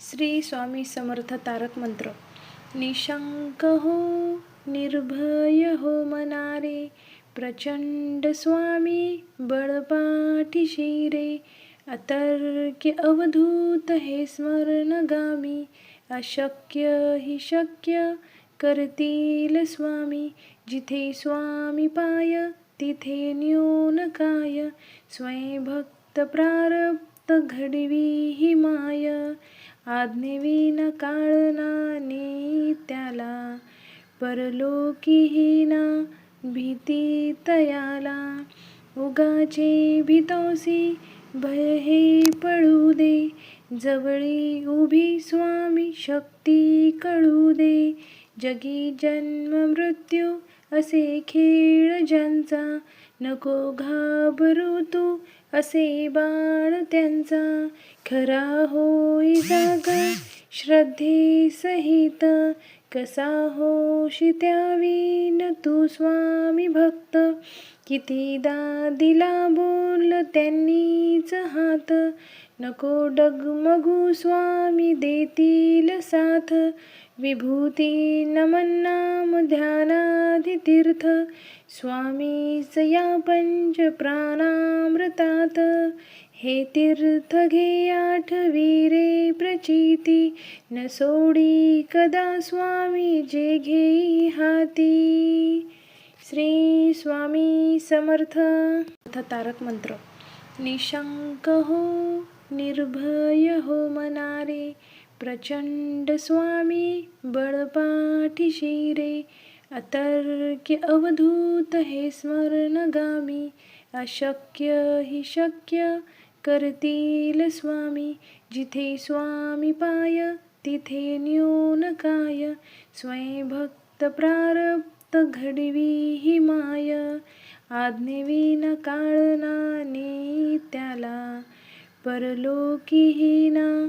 श्री स्वामी समर्थ तारक मंत्र. निशंक हो निर्भय हो मनारे प्रचंड स्वामी बळपाठीशी रे अतर्क्य अवधूत हे स्मरणगामी अशक्य हि शक्य करतील स्वामी जिथे स्वामी पाय तिथे न्यून काय स्वयंभक्त प्रारब्ध घडवी ही माय आज्ञेविन काळना त्याला परलोकीहीना भीती तयाला. उगाचे भीतोसी भय हे पळू दे जवळी उभी स्वामी शक्ती कळू दे. जगी जन्म मृत्यू असे खेळ ज्यांचा नको घाबरू तू असे बाण त्यांचा खरा होई जागा. श्रद्धेसहित कसा होशी त्यावीन तू स्वामी भक्त. कितीदा दिला बोल त्यांनीच हात. नको डगमगू स्वामी देतील साथ. विभूती नमन्नाम ध्यानाधितीर्थ स्वामी तीर्थ स्वामीच या पंच प्राणामृतात हे तीर्थ घे आठ वीरे प्रचिती। न सोडी कदा स्वामी जे घेई हाती। श्री स्वामी समर्थ। तारक मंत्र। निशंक हो निर्भय हो मनारे। प्रचंड स्वामी बळपाठीशी रे अतर्क्य अवधूत हे स्मरणगामी अशक्य हि शक्य करतील स्वामी जिथे स्वामी पाय तिथे न्यून काय. स्वयंभक्त प्रारब्ध घडवी ही माय आज्ञेविन काळना त्याला परलोकीहीना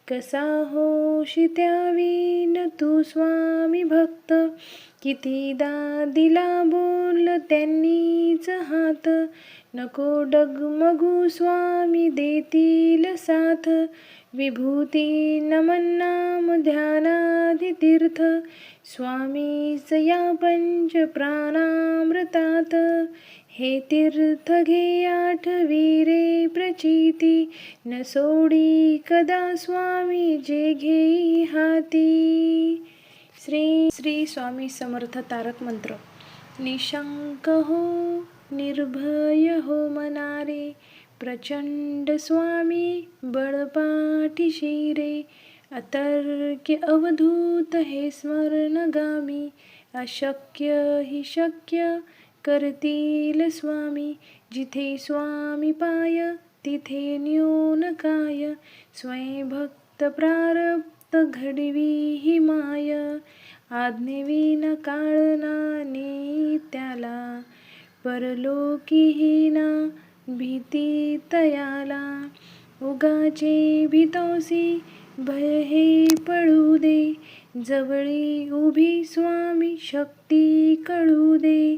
कसा होशी त्यावीन तू स्वामी भक्त? कितीदा दिला बोल त्यांनीच हात? नको डगमगू स्वामी देतील साथ. विभूती नमन नाम ध्यानाधी तीर्थ. स्वामीच या पंच प्राणामृतात हे तीर्थ घे आठवी रे प्रचिती न सोडी कदा स्वामी जे घेई हाती. श्री श्री स्वामी समर्थ तारक मंत्र. निशंक हो निर्भय हो मनारे प्रचंड स्वामी बळपाठीशी रे अतर्क्य अवधूत हे स्मरणगामी अशक्य हि शक्य करतील स्वामी. जिथे स्वामी पाय तिथे न्यून काय. स्वयंभक्त प्रारब्ध घडवी ही माय. आज्ञेविन काळना त्याला. परलोकीहीना भीती तयाला. उगाचे भीतोसी भय हे पळू दे. जवळी उभी स्वामी शक्ती कळू दे.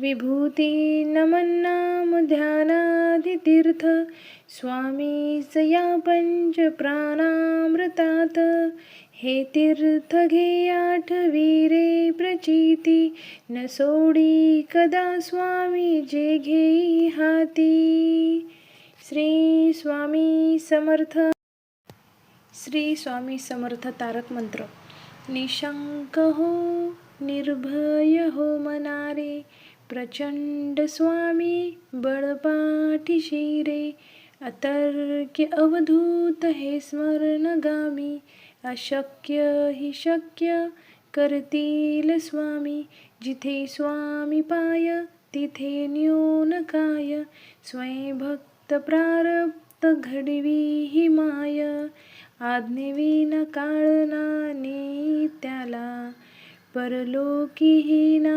विभूती नमन्नाम नाम तीर्थ स्वामीच या पंच प्राणामृतात हे तीर्थ घे आठ वीरे प्रचिती। न सोडी कदा स्वामी जे घेई हाती श्री स्वामी समर्थ। श्री स्वामी समर्थ तारक मंत्र। निशंक हो निर्भय हो मनारे। प्रचंड स्वामी बळपाठीशी रे अतर्क्य अवधूत हे स्मरणगामी अशक्य ही शक्य करतील स्वामी जिथे स्वामी पाय तिथे न्यून काय स्वयंभक्त प्रारब्ध घडवी ही माय आज्ञेविना काळना नित्याला परलोकीहीना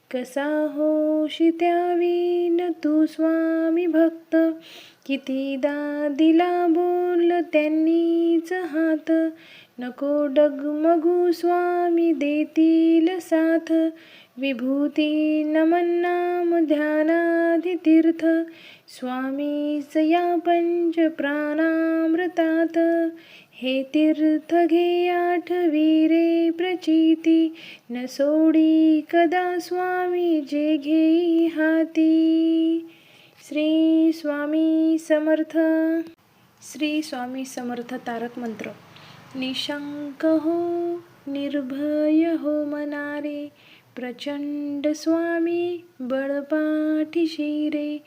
कसा होशी त्यावीन तू स्वामी भक्त? कितीदा दिला बोल त्यांनीच हात? नको डगमगू स्वामी देतील साथ. विभूती नमन्नाम ध्यानाधि ध्यानाधी तीर्थ. स्वामीच या पंच प्राणामृतात हे तीर्थ घे आठवी रे प्रचिती न सोडी कदा स्वामी जे घेई हाती. श्री स्वामी समर्थ. श्री स्वामी समर्थ तारक मंत्र. निशंक हो निर्भय हो मनारे प्रचंड स्वामी बळपाठीशी रे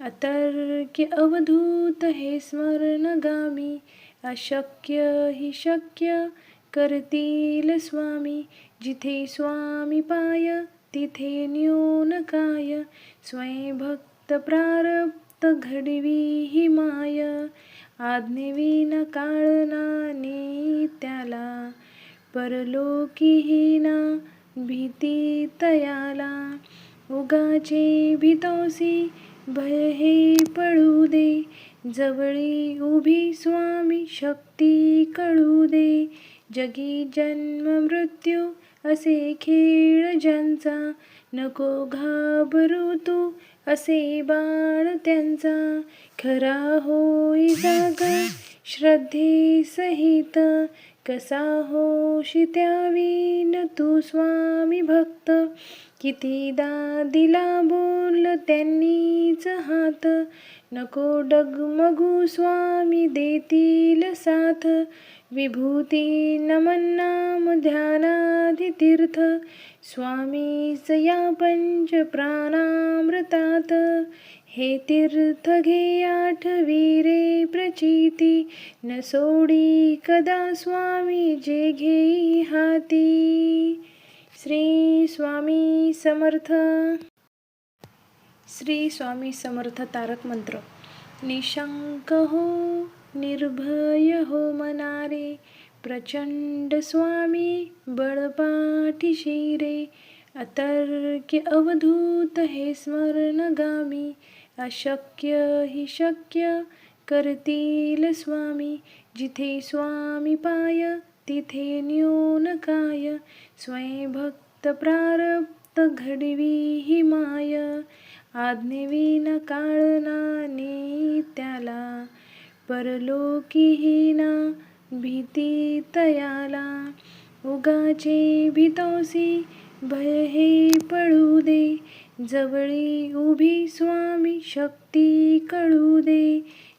अतर्क्य अवधूत हे स्मरणगामी अशक्य ही शक्य करतील स्वामी. जिथे स्वामी पाय तिथे न्यून काय. स्वयंभक्त प्रारब्ध घडवी ही माय. आज्ञेविना काळनाने त्याला. परलोकीहीना भीती तयाला. उगाचे भीतोसी भय हे पळू दे. जवळी उभी स्वामी शक्ती कळू दे. जगी जन्म मृत्यू असे खेळ ज्यांचा. नको घाबरू तू असे बाळ त्यांचा. खरा होई जागा श्रद्धे सहित कसा होशी त्यावीन तू स्वामी भक्त? कितीदा दिला बोल त्यांनीच हात? नको डगमगू स्वामी देतील साथ. विभूती नमन नाम ध्यानाधी तीर्थ. स्वामीच या पंच प्राणामृतात हे तीर्थ घे आठ वीरे ती न सोडी कदा स्वामी जे घेई हाती. श्री स्वामी समर्थ. श्री स्वामी समर्थ तारक मंत्र. निशंक हो निर्भय हो मनारे. प्रचंड स्वामी बळपाठीशी रे अतर्क्य अवधूत हे स्मरणगामी. अशक्य हि शक्य करतील स्वामी. जिथे स्वामी पाय तिथे न्यून काय. स्वयंभक्त प्रारब्ध घडवी ही माय. आज्ञेविना काळना नित्याला परलोकीहीना भीती तयाला. उगाचे भीतोसी भय हे पळू दे. जवळी उभी स्वामी शक्ती कळू दे.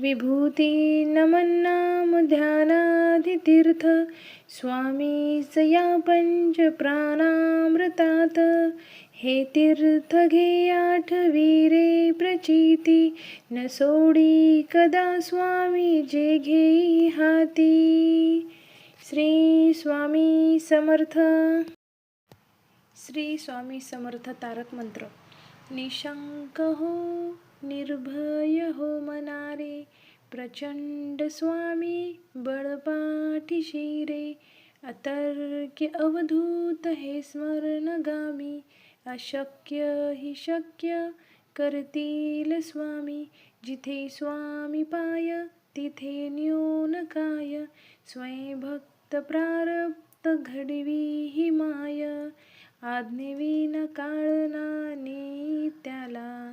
विभूती नमन नाम ध्यानाधी तीर्थ या पंच प्राणामृतात हे तीर्थ घे आठ वीरे प्रचिती। न सोडी कदा स्वामी जे घेई हाती। श्री स्वामी समर्थ। श्री स्वामी समर्थ तारक मंत्र। निशंक हो। निर्भय हो मनारे प्रचंड स्वामी बळपाठीशी रे अतर्क्य अवधूत हे स्मरणगामी अशक्य हि शक्य करतील स्वामी जिथे स्वामी पाय तिथे न्यून काय स्वयंभक्त प्रारब्ध घडवी ही माय आज्ञेविन काळना त्याला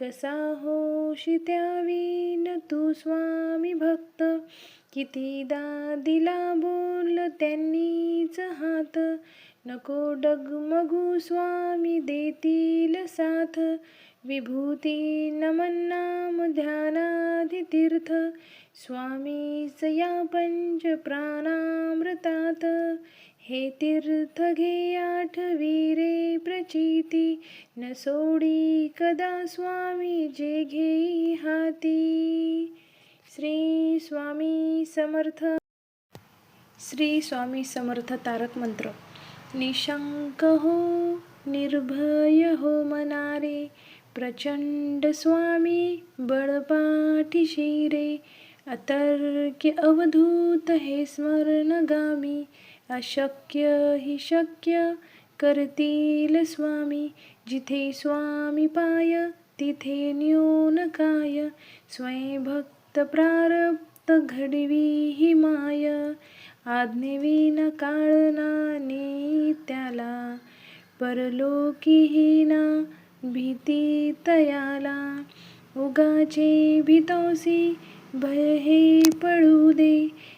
कसा होशी त्यावीन तू स्वामी भक्त? कितीदा दिला बोल त्यांनीच हात? नको डगमगू स्वामी देतील साथ. विभूती नमन नाम ध्यानाधी स्वामीच या पंच प्राणामृतात हे तीर्थ घे आठवी रे प्रचिती. न सोडी कदा स्वामी जे घेई हाती. श्री स्वामी समर्थ श्री स्वामी समर्थ तारक मंत्र. निशंक हो निर्भय हो मनारे. प्रचंड स्वामी बळपाठीशी रे अतर्क्य अवधूत हे स्मरणगामी. अशक्य ही शक्य करतील स्वामी. जिथे स्वामी पाय तिथे न्यून काय. स्वयंभक्त प्रारब्ध घडवी ही माय. आज्ञेविन काळना त्याला. परलोकीहीना भीती तयाला. उगाचे भीतोसी भय हे पळू दे.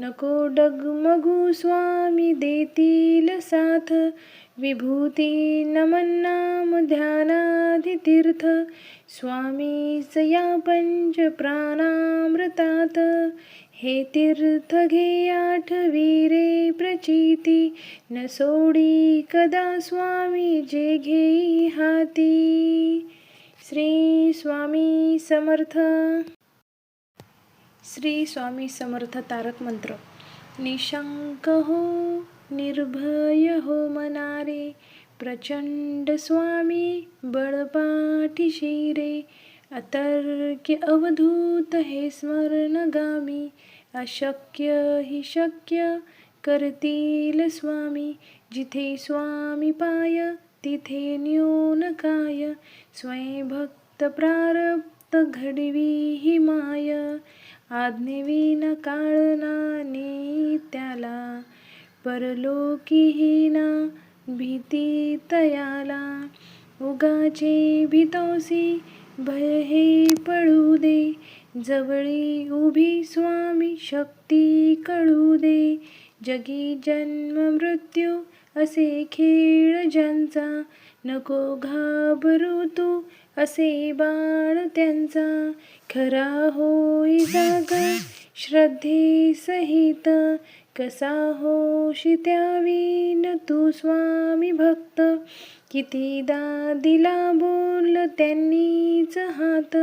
नको डगमगू स्वामी देतील साथ. विभूती नमन नाम ध्यानाधी स्वामी स्वामीच या पंच प्राणामृतात हे तीर्थ घे आठवी प्रचिती. न सोडी कदा स्वामी जे घेई हाती. श्री स्वामी समर्थ. श्री स्वामी समर्थ तारक मंत्र. निशंक हो निर्भय हो मनारे प्रचंड स्वामी बळपाठीशी रे अतर्क्य अवधूत हे स्मरणगामी अशक्य हि शक्य करतील स्वामी जिथे स्वामी पाय तिथे न्यून काय स्वयंभक्त प्रारब्ध घडवी ही माय आज्ञेविन काळना त्याला परलोकीहीना भीती तयाला. उगाचे भीतोसी भय हे पळू दे. जवळी उभी स्वामी शक्ती कळू दे. जगी जन्म मृत्यू असे खेळ ज्यांचा नको घाबरू तू. असे बाण त्यांचा खरा होई जागा. श्रद्धे सहित कसा होशी त्यावीन तू स्वामी भक्त. कितीदा दिला बोल त्यांनीच हात.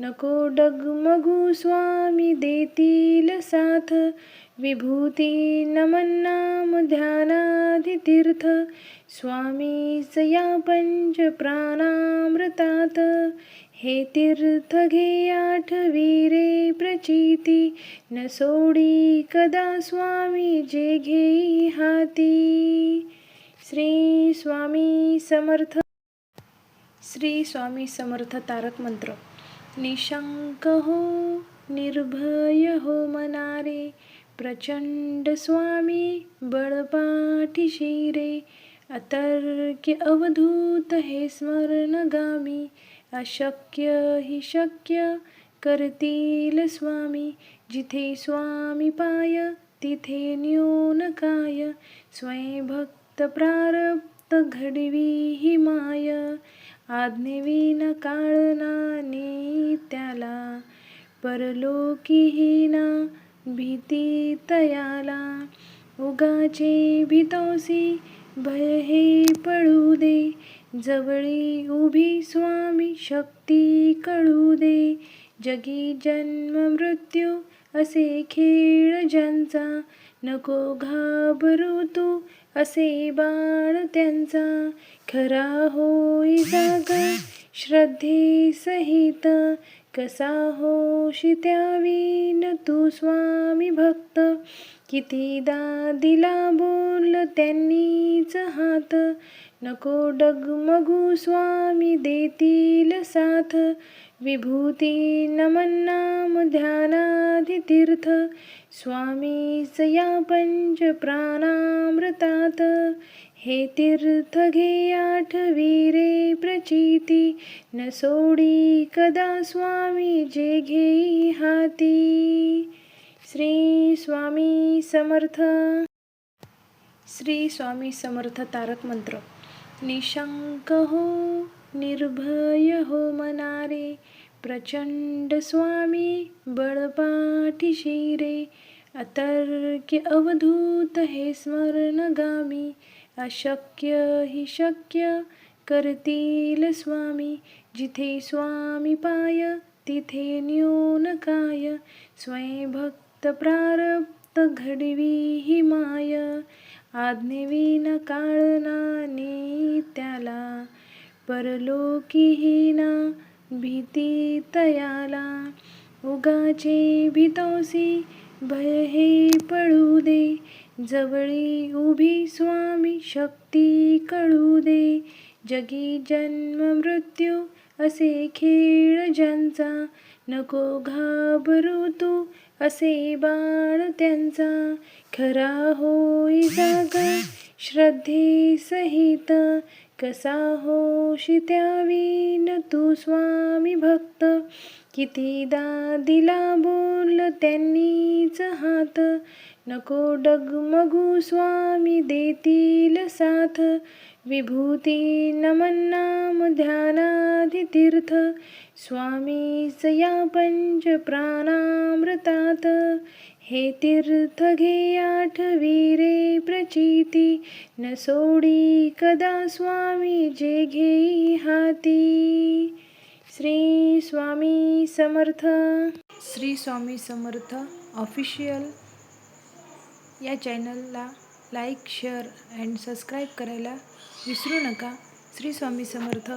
नको डगमगू स्वामी देतील साथ. विभूती नमन नाम तीर्थ तीर्थ स्वामीच या पंच प्राणामृतात हे तीर्थ घे आठवी रे प्रचिती न सोडी कदा स्वामी जे घेई हाती. श्री स्वामी समर्थ श्री स्वामी समर्थ तारक मंत्र. निशंक हो निर्भय हो मनारे प्रचंड स्वामी बळपाठीशी रे अतर्क्य अवधूत हे स्मरणगामी अशक्य हि शक्य करतील स्वामी. जिथे स्वामी पाय तिथे न्यून काय. स्वयंभक्त प्रारब्ध घडवी ही माय. आज्ञेविना काळना त्याला परलोकीहीना भीती तयाला. उगाचे भीतोसी भय हे पळू दे जवळी उभी स्वामी शक्ती कळू दे. जगी जन्म मृत्यू असे खेळ ज्यांचा नको घाबरू तू असे बाण त्यांचा. खरा होई जागा श्रद्धेसहित कसा होशी त्यावीन तू स्वामी भक्त. कितीदा दिला बोल त्यांनीच हात. नको डगमगू स्वामी देतील साथ. विभूती नमन नाम तीर्थ स्वामीच या पंच प्राणामृतात हे तीर्थ घे आठवी रे प्रचिती. न सोडी कदा स्वामी जे घेई हाती. श्री स्वामी समर्थ. श्री स्वामी समर्थ तारक मंत्र. निशंक हो निर्भय हो मनारे प्रचंड स्वामी बळपाठीशी रे अतर्क्य अवधूत हे स्मरणगामी अशक्य हि शक्य करतील स्वामी. जिथे स्वामी पाय तिथे न्यून काय. स्वयंभक्त प्रारब्ध घडवी ही माय. आज्ञेविना काळना त्याला. परलोकीहीना भीती तयाला. उगाचे भीतोसी भय हे पळू दे. जवळी उभी स्वामी शक्ती कळू दे. जगी जन्म मृत्यू असे खेळ ज्यांचा. नको घाबरू तू असे बाण त्यांचा खरा होई जागा. श्रद्धेसहित कसा होशी त्यावीन तू स्वामी भक्त? कितीदा दिला बोल त्यांनीच हात. नको डगमगू स्वामी देतील साथ. विभूती नमन नाम तीर्थ स्वामीच या पंच प्राणामृतात हे तीर्थ घे आठवी प्रचिती. न सोडी कदा स्वामी जे घेई हाती. श्री स्वामी समर्थ. श्री स्वामी समर्थ ऑफिशियल या चॅनलला लाईक शेअर अँड सबस्क्राईब करायला विसरू नका. श्री स्वामी समर्थ.